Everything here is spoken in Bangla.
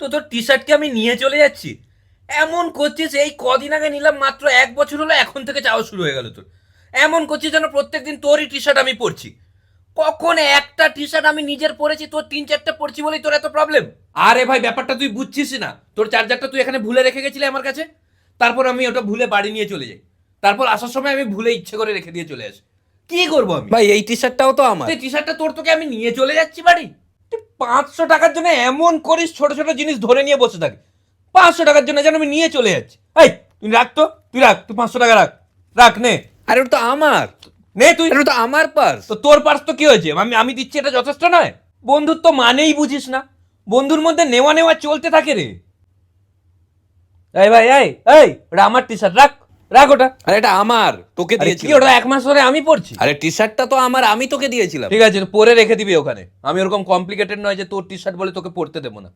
তো তোর টি শার্টকে আমি নিয়ে চলে যাচ্ছি? এমন করছিস এই কদিন আগে নিলাম মাত্র এক বছর হলো এখন থেকে চাওয়া শুরু হয়ে গেল তোর। এমন করছিস যেন প্রত্যেকদিন তোরই টি শার্ট আমি পরছি। কখন একটা টি শার্ট আমি নিজের পরেছি তোর তিন চারটে পরছি বলেই তোর এত প্রবলেম আরে ভাই ব্যাপারটা তুই বুঝছিস না। তোর চার্জারটা তুই এখানে ভুলে রেখে গেছিলি আমার কাছে? তারপর আমি ওটা ভুলে বাড়ি নিয়ে চলে যাই। তারপর আসার সময় আমি ভুলে ইচ্ছে করে রেখে দিয়ে চলে আসি। কি করব আমি? ভাই এই টি শার্টটাও তো আমার। এই টি শার্টটা তোর তোকে আমি নিয়ে চলে যাচ্ছি বাড়ি? পাঁচশো টাকার জন্য এমন করিস ছোট ছোট জিনিস ধরে নিয়ে বসে থাকি। পাঁচশো টাকার জন্য যেন আমি নিয়ে চলে যাচ্ছি। এই তুই রাখ তো তুই রাখ তুই পাঁচশো টাকা রাখ। রাখ নে। আরে ওটা তো আমার। নে তুই। ওটা আমার পার্স। তো তোর পার্স তো কি হয়েছে? আমি আমি দিচ্ছি এটা যথেষ্ট নয়? বন্ধুত্ব মানেই বুঝিস না। বন্ধুর মধ্যে নেওয়া নেওয়া চলতে থাকে রে। এই ভাই এই এই ওটা আমার টি শার্ট রাখ। রাখ ওটা। আরে এটা আমার তোকে দিয়েছি কি ওটা এক মাস ধরে আমি পড়ছি। আরে টি শার্টটা তো আমার আমি তোকে দিয়েছিলাম। ঠিক আছে পরে রেখে দিবি ওখানে। আমি ওরকম কমপ্লিকেটেড নয় যে তোর টি শার্ট বলে তোকে পড়তে দেবো না।